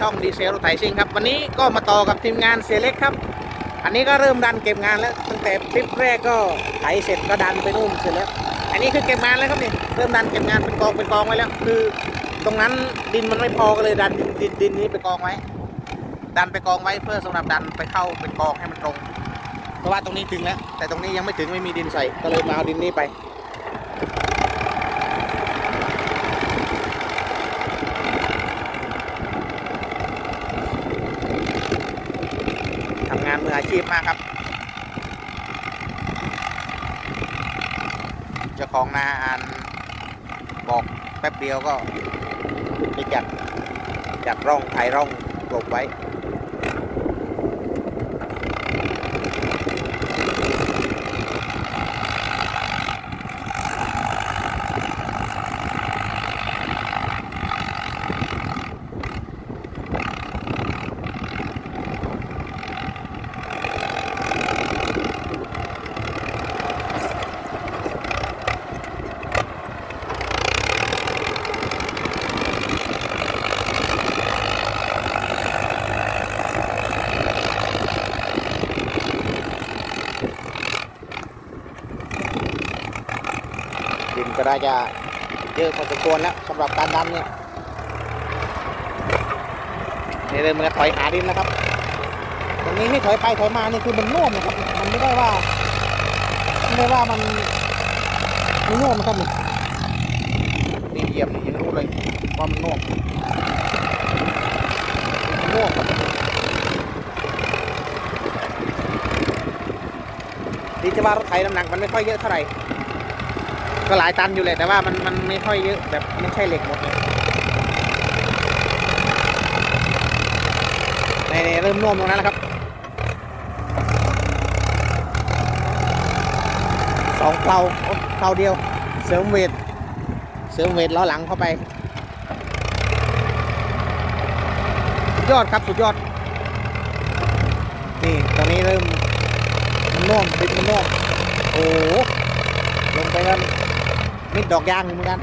ช่องดีเซลรถไถซิ่งครับ วันนี้ก็มาต่อกับทีมงานเสียเล็กครับ อันนี้ก็เริ่มดันเก็บงานแล้ว ตั้งแต่ทริปแรกก็ไถเสร็จก็ดันไปนู่นเสร็จแล้ว อันนี้คือเก็บงานแล้วครับนี่เริ่มดันเก็บงานเป็นกองเป็นกองไว้แล้ว คือ ตรงนั้นดินมันไม่พอก็เลยดันดินดินนี้ไปกองไว้ ดันไปกองไว้เพื่อสำหรับดันไปเข้าเป็นกองให้มันตรง เพราะว่าตรงนี้ถึงแล้วแต่ตรงนี้ยังไม่ถึงไม่มีดินใส่ก็เลยมาเอาดินนี้ไป ทำงานมื อาชีพมากครับ เจ้าของนาอันบอกแป๊บเดียวก็ไปจัดจัดร่องไถร่องกลบไว้ ดิน ก็ได้จะเยอะพอสมควรแล้วสำหรับการดันเนี่ยนี่เริ่มมาถอยหาดินแล้วครับตรงนี้ให้ถอยไปถอยมานี่คือมันน่วมนะครับ มันไม่ได้ว่าไม่ได้ว่ามันมันน่วมนะครับนี่นี่เหยียบนี่ยังรู้เลยว่ามันน่วมมันน่วมครับดีจะว่ารถไถน้ำหนักมันไม่ค่อยเยอะเท่าไหร่ ก็หลายตันอยู่เลยแต่ว่ามันมันไม่ค่อยเยอะแบบไม่ใช่เหล็กหมดเลยนี่นี่เริ่มน่วมตรงนั้นแล้วครับสองเตาเตาเดียว เสริมเวท เสริมเวทล้อหลังเข้าไป สุดยอดครับสุดยอด นี่ตรงนี้เริ่มมันน่วมดินมันน่วมโอ้โหลงไปกัน มิดดอกยางเหมือนกัน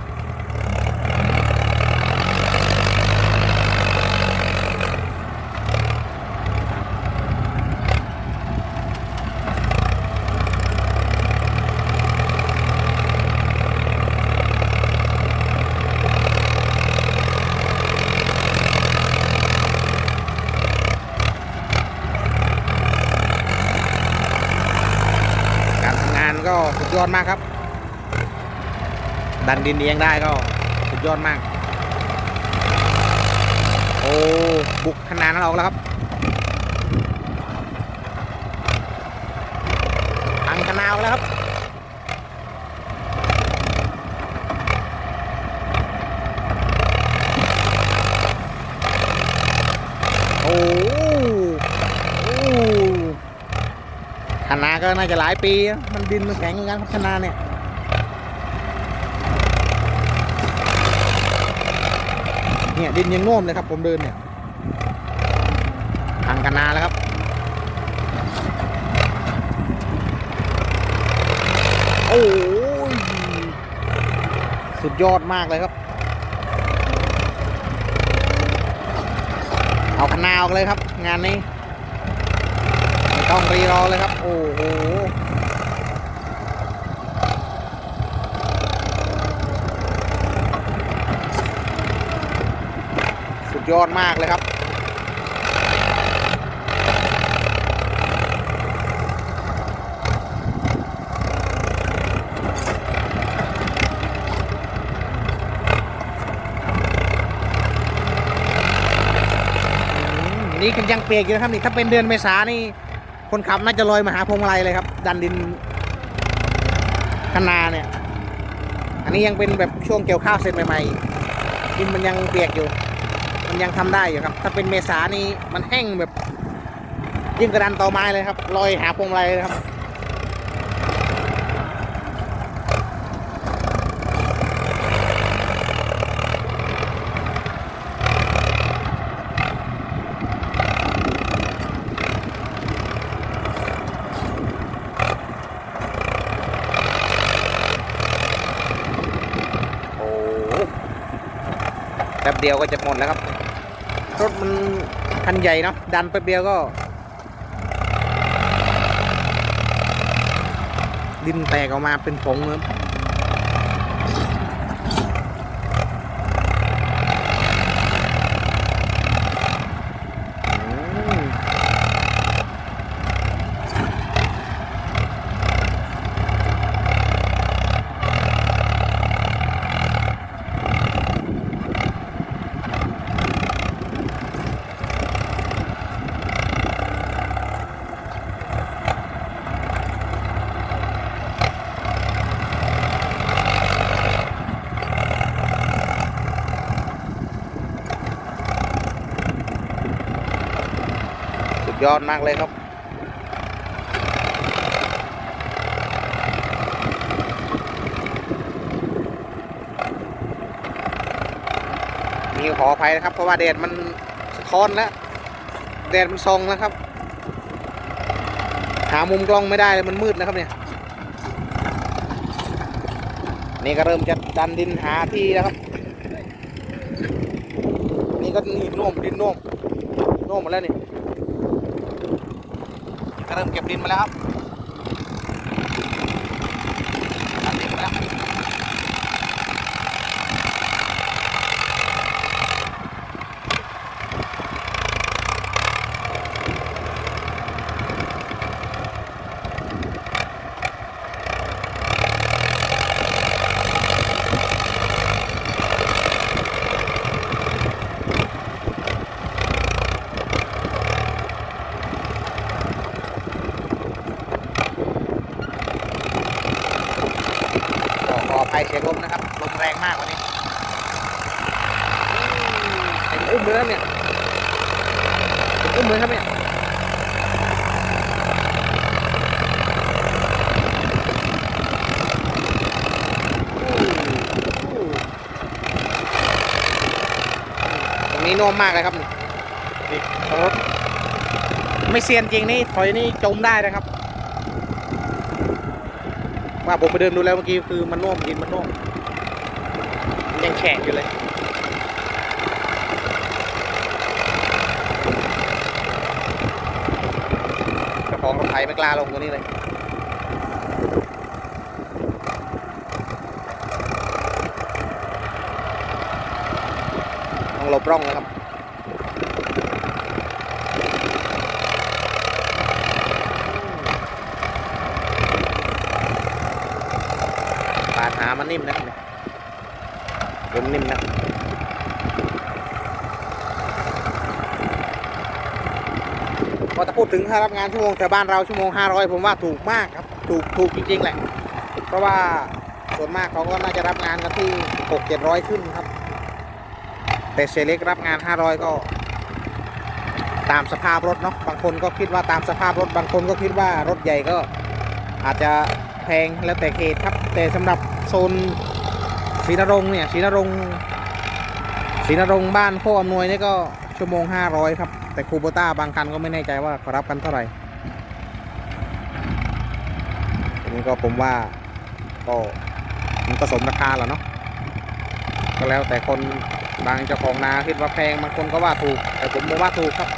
การทำงานก็สุดยอดมากครับ ดันดินเองได้ก็สุดยอดมาก โอ้บุกขนาดนั้นออกแล้วครับพังขนาดออกแล้วครับโอ้โอ้คณะก็น่าจะหลายปี มันดินมันแข็งเหมือนกันครับคณะเนี่ย เนี่ยดินยังโน่มเลยครับ ผมเดินเนี่ยทางกันนาแล้วครับโอ้ยสุดยอดมากเลยครับ เอาคนาออกเลยครับ งานนี้ไม่ต้องรีรอเลยครับ โอ้โห ยอดมากเลยครับอืมนี่ยังเปียกอยู่นะครับนี่ถ้าเป็นเดือนเมษานี่ คนขับน่าจะลอยมาหาพวงมาลัยเลยครับ ดันดินคนาเนี่ย อันนี้ยังเป็นแบบช่วงเกี่ยวข้าวเสร็จใหม่ๆดินมันยังเปียกอยู่ มันยังทำได้อยู่ครับ ถ้าเป็นเมษานี่มันแห้งแบบยิ่งกระดันต่อไม้เลยครับลอยหาพวงมาลัยเลยครับโอ้โหแป๊บเดียวก็จะหมดแล้วครับ รถมันคันใหญ่เนาะดันไปบเดียวก็ ดินแตกออกมาเป็นผงครับ ยอดมากเลยครับ มีขออภัยนะครับ เพราะว่าแดดมันสะท้อนแล้วแดดมันส่องแล้วครับ หามุมกล้องไม่ได้เลยมันมืดนะครับเนี่ย นี่ก็เริ่มจะดันดินหาที่แล้วครับ นี่ก็นี่น่มดินน่มน่มหมดแล้วนี่ เริ่มเก็บดินมาแล้วครับดันดินมาแล้วก็ขออภัยเสียงลม นะครับลมแรงมากวันนี้เห็นอุ้มเลยครับเนี่ยเห็นอุ้มเลยครับเนี่ยตรงนี้โน่มมากเลยครับนี่รถไม่เซียนจริงนี่ถอยนี่จมได้นะครับว่าผมไปเดินดูแล้วเมื่อกี้คือมันน่วมดินมันน่วม ยังแฉะอยู่เลยเจ้าของรถไถไม่กล้าลงตัวนี้เลยต้องหลบร่องนะครับปาดหามันนิ่มนะครับ เนี่ยเริ่มนิ่มนะพอจะพูดถึงค่ารับงานชั่วโมงแถวบ้านเราชั่วโมง 500 ผมว่าถูกมากครับ ถูกถูกจริงๆ แหละ เพราะว่าส่วนมากเขาก็น่าจะรับงานกันที่ 6 700 ขึ้นครับ แต่เซเล็กรับงาน 500 ก็ตามสภาพรถเนาะบางคนก็คิดว่าตามสภาพรถบางคนก็คิดว่ารถใหญ่ก็อาจจะแพงแล้วแต่เขตครับ แต่สำหรับโซน ศรีนรงค์เนี่ยศรีนรงค์ศรีนรงค์บ้านโคอำนวยนี่ก็ชั่วโมง500ครับ แต่คูโบต้าบางคันก็ไม่แน่ใจว่าเขารับกันเท่าไหร่อันนี้ก็ผมว่าก็มันก็สมราคาแหละเนาะก็แล้วแต่คนบางเจ้าของนาคิดว่าแพงบางคนก็ว่าถูก แต่ผมมองว่าถูกครับ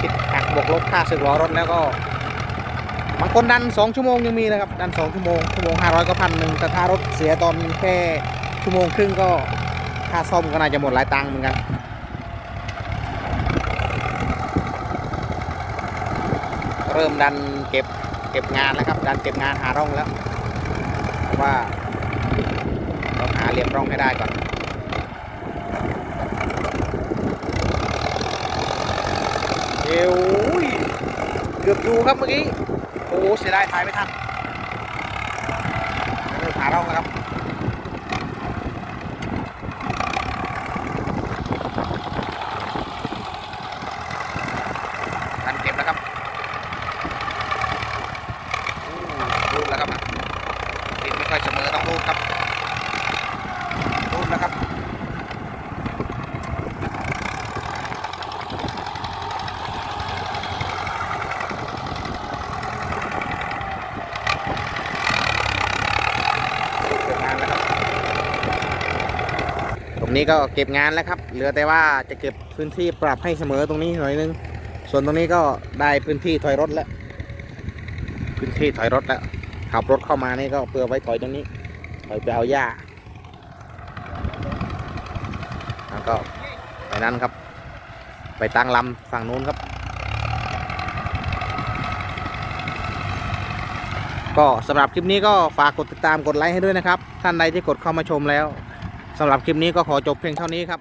คิดหักบวกลบค่าสึกล้อรถแล้วก็ บางคนดัน 2 ชั่วโมงยังมีนะครับ ดัน 2 ชั่วโมง ชั่วโมง 500 ก็พันหนึ่งแต่ถ้ารถเสียตอนแค่ชั่วโมงครึ่งก็ค่าซ่อมก็น่าจะหมดหลายตังค์เหมือนกันเริ่มดันเก็บเก็บงานแล้วครับ ดันเก็บงานหาร่องแล้วว่าต้องหาเหลี่ยมร่องให้ได้ก่อนเอ้ยเกือบอยู่ครับเมื่อกี้ อ้เสียดายถ่ายไม่ทันเริ่มหาร่องแล้วครับทันเก็บแล้วครับอู้รูดแล้วครับปิดไม่ค่อยเสมอต้องรูดครับ รูดแล้วครับ รูดเกิดงานแล้วครับ นี้ก็เก็บงานแล้วครับ เหลือแต่ว่าจะเก็บพื้นที่ปรับให้เสมอตรงนี้หน่อยนึง ส่วนตรงนี้ก็ได้พื้นที่ถอยรถแล้ว พื้นที่ถอยรถแล้ว ขับรถเข้ามานี่ก็เพื่อไว้ถอยตรงนี้ ถอยไปเอาหญ้าแล้วก็ไปนั้นครับ ไปตั้งลำฝั่งนู้นครับ ก็สำหรับคลิปนี้ก็ฝากกดติดตามกดไลค์ให้ด้วยนะครับ ท่านใดที่กดเข้ามาชมแล้ว สำหรับคลิปนี้ก็ขอจบเพียงเท่านี้ครับ